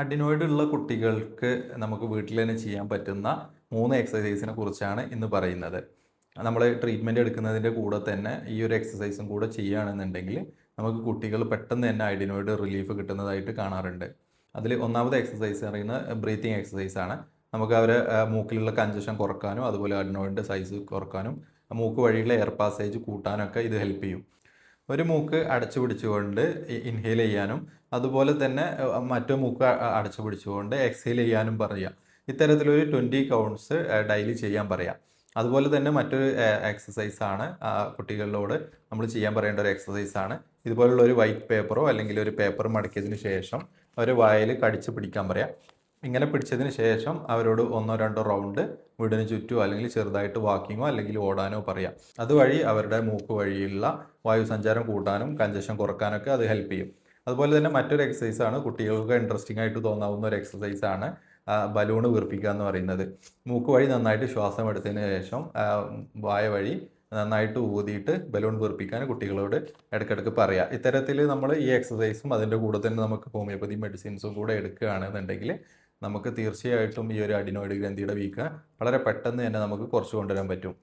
Adenoid ഉള്ള കുട്ടികൾക്ക് നമുക്ക് വീട്ടിൽ തന്നെ ചെയ്യാൻ പറ്റുന്ന മൂന്ന് എക്സസൈസിനെ കുറിച്ചാണ് ഇന്ന് പറയുന്നത്. നമ്മൾ ട്രീറ്റ്മെന്റ് എടുക്കുന്നതിന്റെ കൂടെ തന്നെ ഈ ഒരു എക്സസൈസും കൂടെ ചെയ്യുകയാണെന്നുണ്ടെങ്കിൽ നമുക്ക് കുട്ടികൾ പെട്ടെന്ന് തന്നെ അഡിനോയിഡ് റിലീഫ് കിട്ടുന്നതായിട്ട് കാണാറുണ്ട്. അതിൽ ഒന്നാമത് എക്സസൈസ് പറയുന്നത് ബ്രീത്തിങ് എക്സസൈസ് ആണ്. നമുക്ക് അവരെ മൂക്കിലുള്ള കഞ്ചഷൻ കുറക്കാനും അതുപോലെ അഡിനോയിഡിന്റെ സൈസ് കുറക്കാനും മൂക്ക് വഴിയുള്ള എയർ പാസേജ് കൂട്ടാനൊക്കെ ഇത് ഹെൽപ്പ് ചെയ്യും. ഒരു മൂക്ക് അടച്ചു പിടിച്ചുകൊണ്ട് ഇൻഹെയിൽ ചെയ്യാനും അതുപോലെ തന്നെ മറ്റു മൂക്ക് അടച്ചു പിടിച്ചുകൊണ്ട് എക്സെയിൽ ചെയ്യാനും പറയുക ഇത്തരത്തിലൊരു ട്വന്റി കൗണ്ട്സ് ഡെയിലി ചെയ്യാൻ പറയാം. അതുപോലെ തന്നെ മറ്റൊരു എക്സസൈസ് ആണ് ആ, കുട്ടികളിലോട് നമ്മൾ ചെയ്യാൻ പറയേണ്ട ഒരു എക്സസൈസ് ആണ്. ഇതുപോലുള്ള ഒരു വൈറ്റ് പേപ്പറോ അല്ലെങ്കിൽ ഒരു പേപ്പർ മടക്കിയതിന് ശേഷം ഒരു വായിൽ കടിച്ചു പിടിക്കാൻ പറയാം. ഇങ്ങനെ പിടിച്ചതിന് ശേഷം അവരോട് ഒന്നോ രണ്ടോ റൗണ്ട് വീടിന് ചുറ്റുമോ അല്ലെങ്കിൽ ചെറുതായിട്ട് വാക്കിങ്ങോ അല്ലെങ്കിൽ ഓടാനോ പറയാം. അതുവഴി അവരുടെ മൂക്ക് വഴിയുള്ള വായുസഞ്ചാരം കൂട്ടാനും കഞ്ചഷൻ കുറക്കാനൊക്കെ അത് ഹെൽപ്പ് ചെയ്യും. അതുപോലെ തന്നെ മറ്റൊരു എക്സസൈസ് ആണ് കുട്ടികൾക്ക് ഇൻട്രസ്റ്റിംഗ് ആയിട്ട് തോന്നാവുന്ന ഒരു എക്സസൈസ് ആണ് ബലൂണ് വീർപ്പിക്കുക എന്ന് പറയുന്നത്. മൂക്ക് വഴി നന്നായിട്ട് ശ്വാസം എടുത്തതിന് ശേഷം വായ വഴി നന്നായിട്ട് ഊതിയിട്ട് ബലൂൺ വീർപ്പിക്കാൻ കുട്ടികളോട് ഇടയ്ക്കിടയ്ക്ക് പറയാം. ഇത്തരത്തിൽ നമ്മൾ ഈ എക്സസൈസും അതിന്റെ കൂടെ തന്നെ നമുക്ക് ഹോമിയോപ്പതി മെഡിസിൻസും കൂടെ എടുക്കുകയാണെന്നുണ്ടെങ്കിൽ നമുക്ക് തീർച്ചയായിട്ടും ഈ ഒരു അഡിനോയിഡ് ഗ്രന്ഥിയുടെ വീക്ക് വളരെ പെട്ടെന്ന് തന്നെ നമുക്ക് കുറച്ച് കൊണ്ടുവരാൻ പറ്റും.